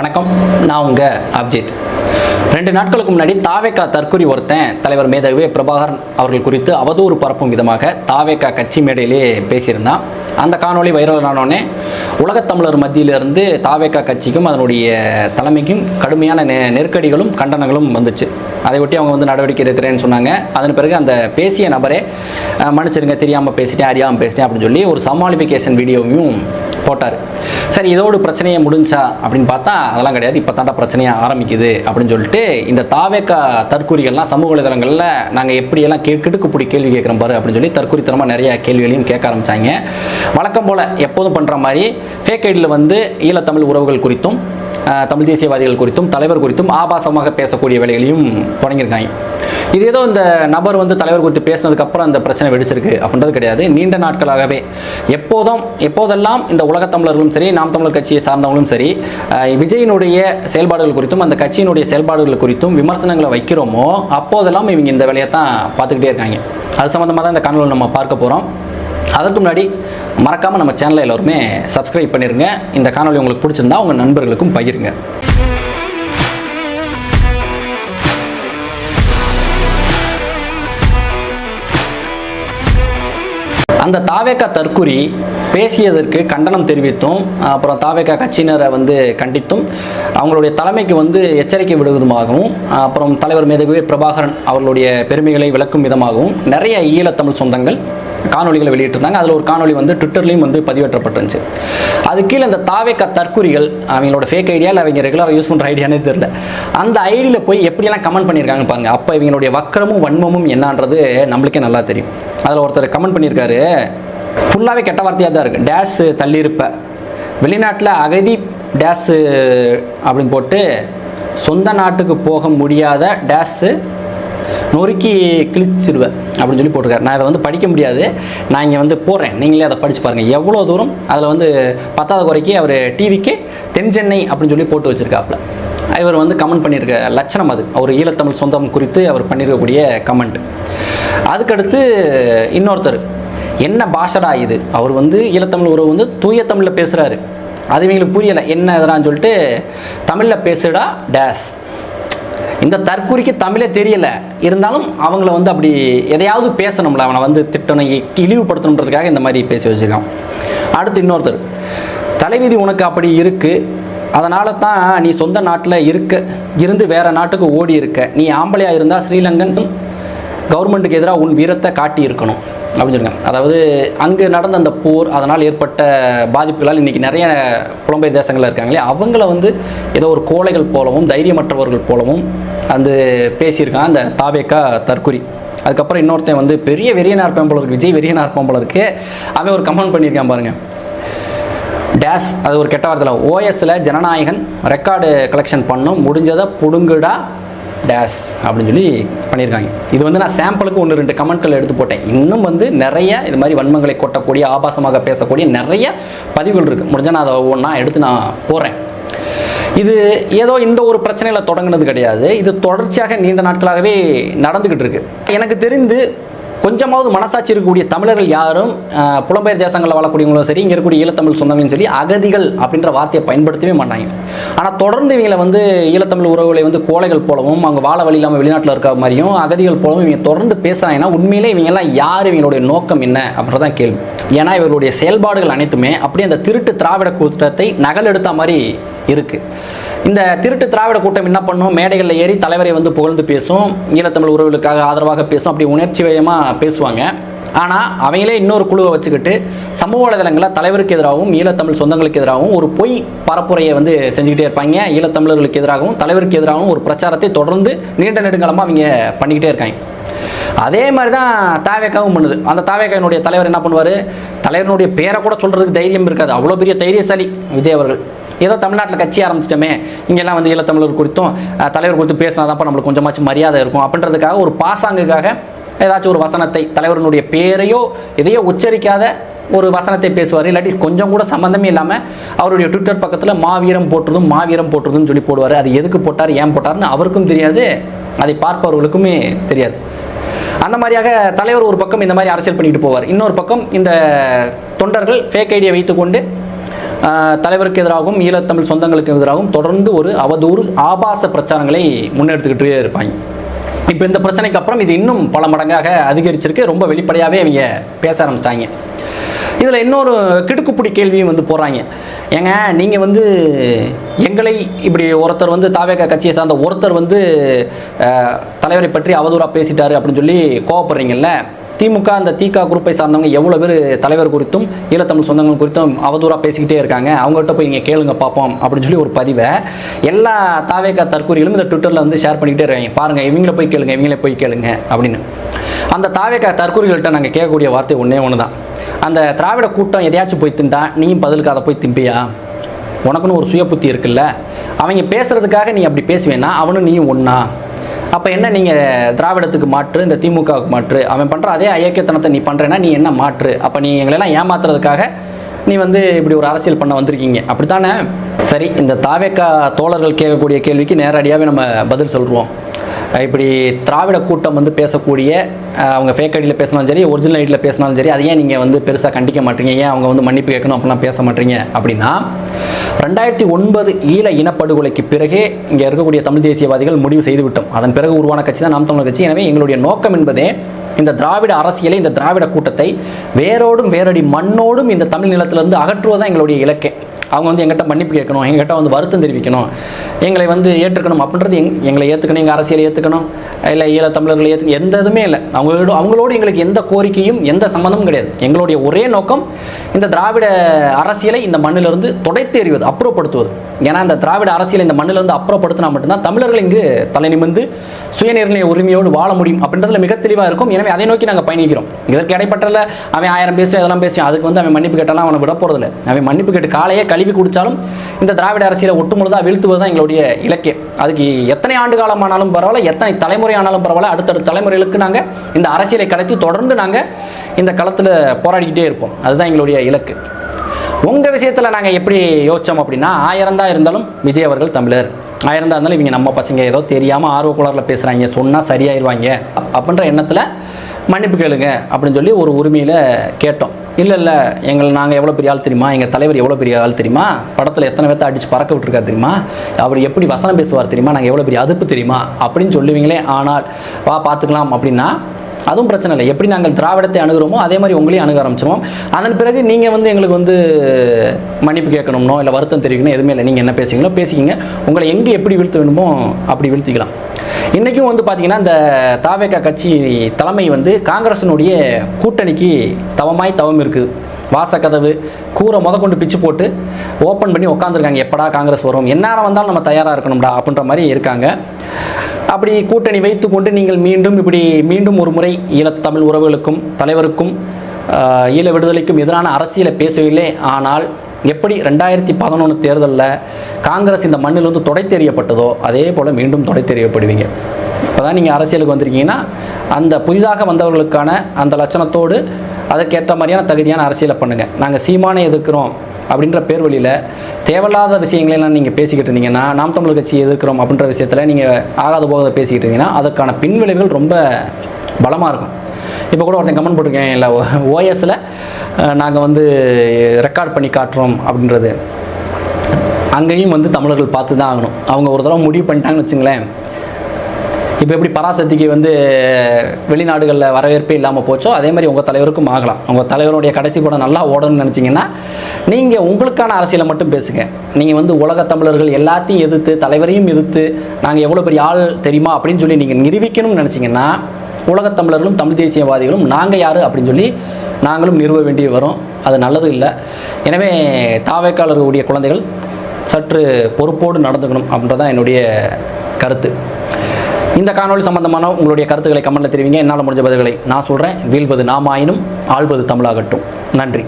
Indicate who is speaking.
Speaker 1: வணக்கம். நான் உங்க அப்ஜித். ரெண்டு நாட்களுக்கு முன்னாடி தாவேக்கா தற்கொலை ஒருத்தன் தலைவர் மேதகவே பிரபாகரன் அவர்கள் குறித்து அவதூறு பரப்பும் விதமாக தாவேக்கா கட்சி மேடையிலே பேசியிருந்தான். அந்த காணொளி வைரல் ஆனோடனே உலகத் தமிழர் மத்தியிலிருந்து தாவேக்கா கட்சிக்கும் அதனுடைய தலைமைக்கும் கடுமையான நெ நெருக்கடிகளும் கண்டனங்களும் வந்துச்சு. அதை ஒட்டி அவங்க வந்து நடவடிக்கை எடுக்கிறேன்னு சொன்னாங்க. அதன் பிறகு அந்த பேசிய நபரே மன்னிச்சிருங்க தெரியாமல் பேசிட்டேன் அறியாமல் பேசிட்டேன் அப்படின்னு சொல்லி ஒரு சமாளிஃபிகேஷன் வீடியோவையும் போட்டார். சரி இதோடு பிரச்சனையை முடிஞ்சா அப்படின்னு பார்த்தா அதெல்லாம் கிடையாது. இப்போ தாண்டா பிரச்சனையை ஆரம்பிக்குது அப்படின்னு சொல்லிட்டு இந்த தாவேக்கா தற்கூரிகள்லாம் சமூக வலைதளங்களில் நாங்கள் எப்படியெல்லாம் கே கிடுக்குப்பிடி கேள்வி கேட்குறோம் பாரு அப்படின்னு சொல்லி தற்கூரித்தனமாக நிறைய கேள்விகளையும் கேட்க ஆரம்பிச்சாங்க. வழக்கம் போல் எப்போதும் பண்ணுற மாதிரி ஃபேக் ஐடியில் வந்து ஈழத்தமிழ் உறவுகள் குறித்தும் தமிழ் தேசியவாதிகள் குறித்தும் தலைவர் குறித்தும் ஆபாசமாக பேசக்கூடிய வேலைகளையும் தொடங்கியிருக்காங்க. இது ஏதோ இந்த நபர் வந்து தலைவர் குறித்து பேசினதுக்கப்புறம் அந்த பிரச்சனை வெடிச்சிருக்கு அப்படின்றது கிடையாது. நீண்ட நாட்களாகவே எப்போதும் எப்போதெல்லாம் இந்த உலகத் தமிழர்களும் சரி நாம் தமிழர் கட்சியை சார்ந்தவங்களும் சரி விஜயினுடைய செயல்பாடுகள் குறித்தும் அந்த கட்சியினுடைய செயல்பாடுகள் குறித்தும் விமர்சனங்களை வைக்கிறோமோ அப்போதெல்லாம் இவங்க இந்த வேலையை தான் பார்த்துக்கிட்டே இருக்காங்க. அது சம்மந்தமாக தான் இந்த காணொலி நம்ம பார்க்க போகிறோம் அதற்கு முன்னாடி மறக்காமல் நம்ம சேனலை எல்லோருமே சப்ஸ்கிரைப் பண்ணிடுங்க இந்த காணொலி உங்களுக்கு பிடிச்சிருந்தா உங்கள் நண்பர்களுக்கும் பகிருங்க. அந்த தாவேக்கா தற்குறி பேசியதற்கு கண்டனம் தெரிவித்தும் அப்புறம் தாவேக்கா கட்சியினரை வந்து கண்டித்தும் அவங்களுடைய தலைமைக்கு வந்து எச்சரிக்கை விடுவதுமாகவும் அப்புறம் தலைவர் மேதகுவே பிரபாகரன் அவர்களுடைய பெருமைகளை விளக்கும் விதமாகவும் நிறைய ஈழத்தமிழ் சொந்தங்கள் காணொளிகளை வெளியிட்டிருந்தாங்க. அதில் ஒரு காணொளி வந்து ட்விட்டர்லையும் வந்து பதிவேற்றப்பட்டிருந்துச்சு. அது கீழே இந்த தாவேக்கா தற்குறிகள் அவங்களோட ஃபேக் ஐடியா இல்லை அவங்க ரெகுலராக யூஸ் பண்ணுற ஐடியானே தெரியல. அந்த ஐடியில் போய் எப்படியெல்லாம் கமெண்ட் பண்ணியிருக்காங்க பாருங்கள் அப்போ இவங்களுடைய வக்கரமும் வன்மமும் என்னன்றது நம்மளுக்கே நல்லா தெரியும். அதில் ஒருத்தர் கமெண்ட் பண்ணியிருக்காரு ஃபுல்லாகவே கெட்ட வார்த்தையாக தான் இருக்குது டேஸு தள்ளியிருப்ப. வெளிநாட்டில் அகதி டேஸு அப்படின்னு போட்டு சொந்த நாட்டுக்கு போக முடியாத டேஸு நொறுக்கி கிழிச்சிடுவேன் அப்படின்னு சொல்லி போட்டிருக்காரு. நான் இதை வந்து படிக்க முடியாது. நான் இங்கே வந்து போடுறேன் நீங்களே அதை படித்து பாருங்கள் எவ்வளோ தூரம் அதில் வந்து பத்தாவது குறைக்கு அவர் டிவிக்கு தென் சென்னை அப்படின்னு சொல்லி போட்டு வச்சுருக்காப்புல. இவர் வந்து கமெண்ட் பண்ணியிருக்க லட்சணம் அது. அவர் ஈழத்தமிழ் சொந்தம் குறித்து அவர் பண்ணியிருக்கக்கூடிய கமெண்ட் அதுக்கடுத்து இன்னொருத்தர். என்ன பாஷடா இது? அவர் வந்து ஈழத்தமிழ் உறவு வந்து தூய தமிழில் பேசுகிறாரு அது இவங்களுக்கு புரியலை. என்ன இதெல்லாம் சொல்லிட்டு தமிழில் பேசுடா டேஸ். இந்த தற்குறிக்கு தமிழே தெரியல. இருந்தாலும் அவங்கள வந்து அப்படி எதையாவது பேசணும்ல. அவனை வந்து திட்டணும் இழிவுபடுத்தணுன்றதுக்காக இந்த மாதிரி பேசி வச்சுருக்கான். அடுத்து இன்னொருத்தர். தலைவிதி உனக்கு அப்படி இருக்குது அதனால தான் நீ சொந்த நாட்டில் இருக்க. இருந்து வேற நாட்டுக்கு ஓடி இருக்க நீ ஆம்பளையாக இருந்தால் ஸ்ரீலங்கன் கவர்மெண்ட்டுக்கு எதிராக உன் வீரத்தை காட்டி இருக்கணும் அப்படின்னு சொல்லுங்க. அதாவது அங்கு நடந்த அந்த போர் அதனால் ஏற்பட்ட பாதிப்புகளால் இன்றைக்கி நிறைய புலம்பெயர் தேசங்களில் இருக்காங்களே அவங்கள வந்து ஏதோ ஒரு கோழைகள் போலவும் தைரியமற்றவர்கள் போலவும் அந்த பேசியிருக்கான் அந்த தாவேக்கா தற்குறி அதுக்கப்புறம் இன்னொருத்தன் வந்து பெரிய வெறியனா இருப்பான் போல விஜய் வெறியனா இருப்பான் போல அவன் ஒரு கமெண்ட் பண்ணியிருக்கான் பாருங்க. டேஸ் அது ஒரு கெட்ட வார்த்தையில் ஓஎஸ்ல ஜனநாயகன் ரெக்கார்டு கலெக்ஷன் பண்ணும் முடிஞ்சதை புடுங்குடா டேஸ் அப்படின்னு சொல்லி பண்ணியிருக்காங்க. இது வந்து நான் சாம்பிளுக்கு ஒன்று ரெண்டு கமெண்ட்கள் எடுத்து போட்டேன். இன்னும் வந்து நிறைய இது மாதிரி வன்மங்களை கொட்டக்கூடிய ஆபாசமாக பேசக்கூடிய நிறைய பதிவுகள் இருக்குது முடிஞ்சால் நான் அதை ஒவ்வொன்றா எடுத்து நான் போகிறேன் இது ஏதோ இந்த ஒரு பிரச்சனையில் தொடங்கினது கிடையாது. இது தொடர்ச்சியாக நீண்ட நாட்களாகவே நடந்துக்கிட்டு இருக்கு. எனக்கு தெரிந்து கொஞ்சமாவது மனசாட்சி இருக்கக்கூடிய தமிழர்கள் யாரும் புலம்பெயர் தேசங்களில் வாழக்கூடியவங்களும் சரி இங்கே இருக்கக்கூடிய ஈழத்தமிழ் சொந்தங்களும் சரி அகதிகள் அப்படின்ற வார்த்தையை பயன்படுத்தவே மாட்டாங்க. ஆனால் தொடர்ந்து இவங்களை வந்து ஈழத்தமிழ் உறவுகளை வந்து கோழைகள் போலவும் அவங்க வாழ வழி இல்லாமல் வெளிநாட்டில் இருக்க மாதிரியும் அகதிகள் போலவும் இவங்க தொடர்ந்து பேசுகிறாங்கன்னா உண்மையிலே இவங்கெல்லாம் யார் இவங்களுடைய நோக்கம் என்ன அப்படின்றதான் கேள்வி. ஏன்னா இவர்களுடைய செயல்பாடுகள் அனைத்துமே அப்படியே அந்த திருட்டு திராவிட கூட்டத்தை நகல் எடுத்த மாதிரி இருக்கு. இந்த திருட்டு திராவிட கூட்டம் என்ன பண்ணும்? மேடைகளில் ஏறி தலைவரை வந்து புகழ்ந்து பேசும். ஈழத்தமிழ் உறவுகளுக்காக ஆதரவாக பேசும். அப்படி உணர்ச்சி வயமாக பேசுவாங்க. ஆனால் அவங்களே இன்னொரு குழுவை வச்சுக்கிட்டு சமூக வலைதளங்களில் தலைவருக்கு எதிராகவும் ஈழத்தமிழ் சொந்தங்களுக்கு எதிராகவும் ஒரு பொய் பரப்புரையை வந்து செஞ்சுக்கிட்டே இருப்பாங்க. ஈழத்தமிழர்களுக்கு எதிராகவும் தலைவருக்கு எதிராகவும் ஒரு பிரச்சாரத்தை தொடர்ந்து நீண்ட நெடுங்காலமாக அவங்க பண்ணிக்கிட்டே இருக்காங்க. அதே மாதிரி தான் தாவேக்காவும் பண்ணுது. அந்த தாவேக்காயினுடைய தலைவர் என்ன பண்ணுவார்? தலைவனுடைய பேரை கூட சொல்கிறதுக்கு தைரியம் இருக்காது. அவ்வளோ பெரிய தைரியசாலி விஜய் அவர்கள். ஏதோ தமிழ்நாட்டில் கட்சி ஆரம்பிச்சிட்டோமே இங்கெல்லாம் வந்து ஈழத்தமிழர் குறித்தும் தலைவர் குறித்து பேசினா தான் நம்மளுக்கு கொஞ்சமாச்சும் மரியாதை இருக்கும். அப்படின்றதுக்காக ஒரு பாசாங்குக்காக ஏதாச்சும் ஒரு வசனத்தை தலைவரனுடைய பேரையோ எதையோ உச்சரிக்காத ஒரு வசனத்தை பேசுவார். இல்லாட்டி கொஞ்சம் கூட சம்மந்தமே இல்லாமல் அவருடைய ட்விட்டர் பக்கத்தில் மாவீரம் போட்டுறதும் மாவீரம் போட்டுறதுன்னு சொல்லி போடுவார். அது எதுக்கு போட்டார் ஏன் போட்டார்னு அவருக்கும் தெரியாது. அதை பார்ப்பவர்களுக்குமே தெரியாது. அந்த மாதிரியாக தலைவர் ஒரு பக்கம் இந்த மாதிரி அரசியல் பண்ணிட்டு போவார். இன்னொரு பக்கம் இந்த தொண்டர்கள் ஃபேக் ஐடியை வைத்துக்கொண்டு தலைவருக்கு எதிராகவும் ஈழத்தமிழ் சொந்தங்களுக்கு எதிராகவும் தொடர்ந்து ஒரு அவதூறு ஆபாச பிரச்சாரங்களை முன்னெடுத்துக்கிட்டே இருப்பாங்க. இப்போ இந்த பிரச்சனைக்கு அப்புறம் இது இன்னும் பல மடங்காக அதிகரிச்சிருக்கு. ரொம்ப வெளிப்படையாகவே அவங்க பேச ஆரம்பிச்சிட்டாங்க. இதில் இன்னொரு கிடுக்குப்பிடி கேள்வியும் வந்து போடுறாங்க. ஏங்க நீங்கள் வந்து எங்களை இப்படி ஒருத்தர் வந்து தாவேக கட்சியை சார்ந்த ஒருத்தர் வந்து தலைவரை பற்றி அவதூறாக பேசிட்டாரு அப்படின்னு சொல்லி கோவப்படுறீங்கல்ல? திமுக அந்த தீகா குரூப்பை சார்ந்தவங்க எவ்வளோ பேர் தலைவர் குறித்தும் ஈழத்தமிழ் சொந்தங்கள் குறித்தும் அவதூறாக பேசிக்கிட்டே இருக்காங்க. அவங்ககிட்ட போய் நீங்கள் கேளுங்க பார்ப்போம் அப்படின்னு சொல்லி ஒரு பதிவை எல்லா தாவேக்கா தற்கூரிகளும் இந்த ட்விட்டரில் வந்து ஷேர் பண்ணிக்கிட்டே இருக்காங்க. பாருங்கள் இவங்கள போய் கேளுங்க இவங்கள போய் கேளுங்க அப்படின்னு. அந்த தாவேக்கா தற்கூரிகள்கிட்ட நாங்கள் கேட்கக்கூடிய வார்த்தை ஒன்றே ஒன்று தான் அந்த திராவிட கூட்டம் எதையாச்சும் போய் திண்டா நீயும் பதிலுக்கு அதை போய் திம்பியா? உனக்குன்னு ஒரு சுய புத்தி இருக்குல்ல. அவங்க பேசுறதுக்காக நீ அப்படி பேசுவேன்னா அவனும் நீயும் ஒன்றா அப்போ என்ன நீங்கள் திராவிடத்துக்கு மாற்று இந்த திமுகவுக்கு மாற்று? அவன் பண்ணுற அதே ஐக்கியத்தனத்தை நீ பண்ணுறேன்னா நீ என்ன மாற்று? அப்போ நீ எங்களெல்லாம் ஏமாத்துறதுக்காக நீ வந்து இப்படி ஒரு அரசியல் பண்ண வந்திருக்கீங்க. அப்படித்தானே? சரி இந்த தாவேக்கா தோழர்கள் கேட்கக்கூடிய கேள்விக்கு நேரடியாகவே நம்ம பதில் சொல்கிறோம் இப்படி திராவிட கூட்டம் வந்து பேசக்கூடிய அவங்க ஃபேக் ஐடியில் பேசினாலும் சரி ஒரிஜினல் ஐடியில் பேசினாலும் சரி அதையே ஏன் நீங்கள் வந்து பெருசாக கண்டிக்க மாட்டீங்க. ஏன் அவங்க வந்து மன்னிப்பு கேட்கணும் அப்படிலாம் பேச மாட்டீங்க? அப்படின்னா ரெண்டாயிரத்தி ஒன்பது ஈழ இனப்படுகொலைக்கு பிறகே இங்கே இருக்கக்கூடிய தமிழ் தேசியவாதிகள் முடிவு செய்துவிட்டோம். அதன் பிறகு உருவான கட்சி தான் நாம் தமிழர் கட்சி. எனவே எங்களுடைய நோக்கம் என்பதே இந்த திராவிட அரசியலை இந்த திராவிட கூட்டத்தை வேரோடும் வேரடி மண்ணோடும் இந்த தமிழ் நிலத்திலிருந்து அகற்றுவதுதான் எங்களுடைய இலக்கே. அவங்க வந்து எங்கிட்ட மன்னிப்பு கேட்கணும் எங்கிட்ட வந்து வருத்தம் தெரிவிக்கணும். எங்களை வந்து ஏற்றுக்கணும் அப்படின்றது எங் எங்களை ஏற்றுக்கணும் எங்கள் அரசியலை ஏற்றுக்கணும் இல்லை ஈழத்தமிழர்களை ஏற்று எந்த இதுவுமே இல்லை. அவங்களோட அவங்களோடு எங்களுக்கு எந்த கோரிக்கையும் எந்த சம்மந்தமும் கிடையாது. எங்களுடைய ஒரே நோக்கம் இந்த திராவிட அரசியலை இந்த மண்ணிலிருந்து துடைத்து எறிவது அப்புறப்படுத்துவது. ஏன்னா இந்த திராவிட அரசியலை இந்த மண்ணிலிருந்து அப்புறப்படுத்தினா மட்டும்தான் தமிழர்கள் இங்கு தலை நிமிந்து சுயநிர்ணய உரிமையோடு வாழ முடியும் அப்படின்றதுல மிக தெளிவாக இருக்கும். எனவே அதை நோக்கி நாங்கள் பயணிக்கிறோம். இதற்கு இடைப்பட்டல அவன் ஆயிரம் பேசும் இதெல்லாம் பேசும் அதுக்கு வந்து அவன் மன்னிப்பு கேட்டாலும் அவனை விட போகிறதில்ல அவன் மன்னிப்பு கேட்டு காலையே கழுவி குடித்தாலும் இந்த திராவிட அரசியலை ஒட்டுமுழுதாக வீழ்த்துவது தான் எங்களுடைய இலக்கியம் அதுக்கு எத்தனை ஆண்டு காலமானாலும் பரவாயில்ல எத்தனை தலைமுறை ஆனாலும் பரவாயில்ல அடுத்தடுத்த தலைமுறைகளுக்கு நாங்கள் இந்த அரசியலை கடத்தி தொடர்ந்து நாங்கள் இந்த களத்தில் போராடிக்கிட்டே இருப்போம். அதுதான் எங்களுடைய இலக்கு. உங்கள் விஷயத்தில் நாங்கள் எப்படி யோசித்தோம் அப்படின்னா ஆயிரம் தான் இருந்தாலும் விஜய் அவர்கள் தமிழர். ஆயிரம் தான் இருந்தாலும் இவங்க நம்ம பசங்க ஏதோ தெரியாமல் ஆர்வ குளரில் பேசுகிறாங்க சொன்னால் சரியாயிருவாங்க. அப்- அப்படின்ற எண்ணத்தில் மன்னிப்பு கேளுங்க அப்படின்னு சொல்லி ஒரு உரிமையில் கேட்டோம். இல்லை இல்லை. எங்களை நாங்கள் எவ்வளோ பெரிய ஆள் தெரியுமா? எங்கள் தலைவர் எவ்வளோ பெரிய ஆள் தெரியுமா? படத்தில் எத்தனை பேர்த்த அடித்து பறக்க விட்டுருக்காரு தெரியுமா? அவர் எப்படி வசனம் பேசுவார் தெரியுமா? நாங்கள் எவ்வளோ பெரிய அதுப்பு தெரியுமா? அப்படின்னு சொல்லுவீங்களே. ஆனால் வா பார்த்துக்கலாம் அப்படின்னா அதுவும் பிரச்சனை இல்லை. எப்படி நாங்கள் திராவிடத்தை அணுகிறோமோ அதே மாதிரி உங்களையும் அணுக ஆரம்பிச்சிருவோம். அதன் பிறகு நீங்கள் வந்து எங்களுக்கு வந்து மன்னிப்பு கேட்கணும்னோ இல்லை வருத்தம் தெரிவிக்கணும் எதுவுமே இல்லை. நீங்கள் என்ன பேசுவீங்களோ பேசிக்கிங்க. உங்களை எங்கே எப்படி வீழ்த்த வேணுமோ அப்படி வீழ்த்திக்கலாம். இன்றைக்கும் வந்து பார்த்தீங்கன்னா இந்த தாவேக்கா கட்சி தலைமை வந்து காங்கிரஸினுடைய கூட்டணிக்கு தவமாய் தவம் இருக்குது. வாசக்கதவு கூரை முத கொண்டு பிச்சு போட்டு ஓப்பன் பண்ணி உட்காந்துருக்காங்க எப்படா காங்கிரஸ் வரும்? எந்நேரம் வந்தாலும் நம்ம தயாராக இருக்கணும்டா அப்படின்ற மாதிரி இருக்காங்க. அப்படி கூட்டணி வைத்துக்கொண்டு நீங்கள் மீண்டும் இப்படி மீண்டும் ஒரு முறை ஈழத்தமிழ் உறவுகளுக்கும் தலைவருக்கும் ஈழ விடுதலைக்கும் எதிரான அரசியலை பேசவில்லை. ஆனால் எப்படி ரெண்டாயிரத்தி பதினொன்று தேர்தலில் காங்கிரஸ் இந்த மண்ணிலிருந்து தொடைத்தெறியப்பட்டதோ அதே போல் மீண்டும் தொடைத்தெறியப்படுவீங்க இப்போ தான் நீங்கள் அரசியலுக்கு வந்திருக்கீங்கன்னா அந்த புதிதாக வந்தவர்களுக்கான அந்த லட்சணத்தோடு அதற்கேற்ற மாதிரியான தகுதியான அரசியலை பண்ணுங்கள் நாங்கள் சீமானை எதிர்க்கிறோம் அப்படின்ற பேர் வழியில் தேவையில்லாத விஷயங்களெல்லாம் நீங்கள் பேசிக்கிட்டு இருந்தீங்கன்னா நாம் தமிழ் கட்சி எதிர்க்கிறோம் அப்படின்ற விஷயத்தில் நீங்கள் ஆகாத போகாத பேசிக்கிட்டு இருந்தீங்கன்னா அதற்கான பின்விளைவுகள் ரொம்ப பலமாக இருக்கும் இப்போ கூட ஒருத்தன் கமெண்ட் போட்டிருக்கேன் இல்லை ஓஎஸில் நாங்கள் வந்து ரெக்கார்ட் பண்ணி காட்டுறோம் அப்படின்றது. அங்கேயும் வந்து தமிழர்கள் பார்த்து தான் ஆகணும். அவங்க ஒரு தடவை முடிவு பண்ணிட்டாங்கன்னு வச்சுங்களேன். இப்போ எப்படி பராசக்திக்கு வந்து வெளிநாடுகளில் வரவேற்பே இல்லாமல் போச்சோ அதே மாதிரி உங்கள் தலைவருக்கும் ஆகலாம். உங்கள் தலைவருடைய கடைசி படம் நல்லா ஓடணும்னு நினச்சிங்கன்னா நீங்கள் உங்களுக்கான அரசியலை மட்டும் பேசுங்க. நீங்கள் வந்து உலக தமிழர்கள் எல்லாத்தையும் எதிர்த்து தலைவரையும் எதிர்த்து நாங்கள் எவ்வளோ பெரிய ஆள் தெரியுமா அப்படின்னு சொல்லி நீங்கள் நிரூபிக்கணும்னு நினச்சிங்கன்னா உலகத் தமிழர்களும் தமிழ் தேசியவாதிகளும் நாங்கள் யார் அப்படின்னு சொல்லி நாங்களும் நிறுவ வேண்டிய வரும். அது நல்லது இல்லை. எனவே தாவேக்காளர்களுடைய குழந்தைகள் சற்று பொறுப்போடு நடந்துக்கணும் அப்படின்றதான் என்னுடைய கருத்து. இந்த காணொலி சம்பந்தமான உங்களுடைய கருத்துக்களை கமெண்ட்ல தெரிவிங்க. என்னால் முடிஞ்ச பதில்களை நான் சொல்கிறேன் வீழ்வது நாமாயினும் ஆள்வது தமிழாகட்டும். நன்றி.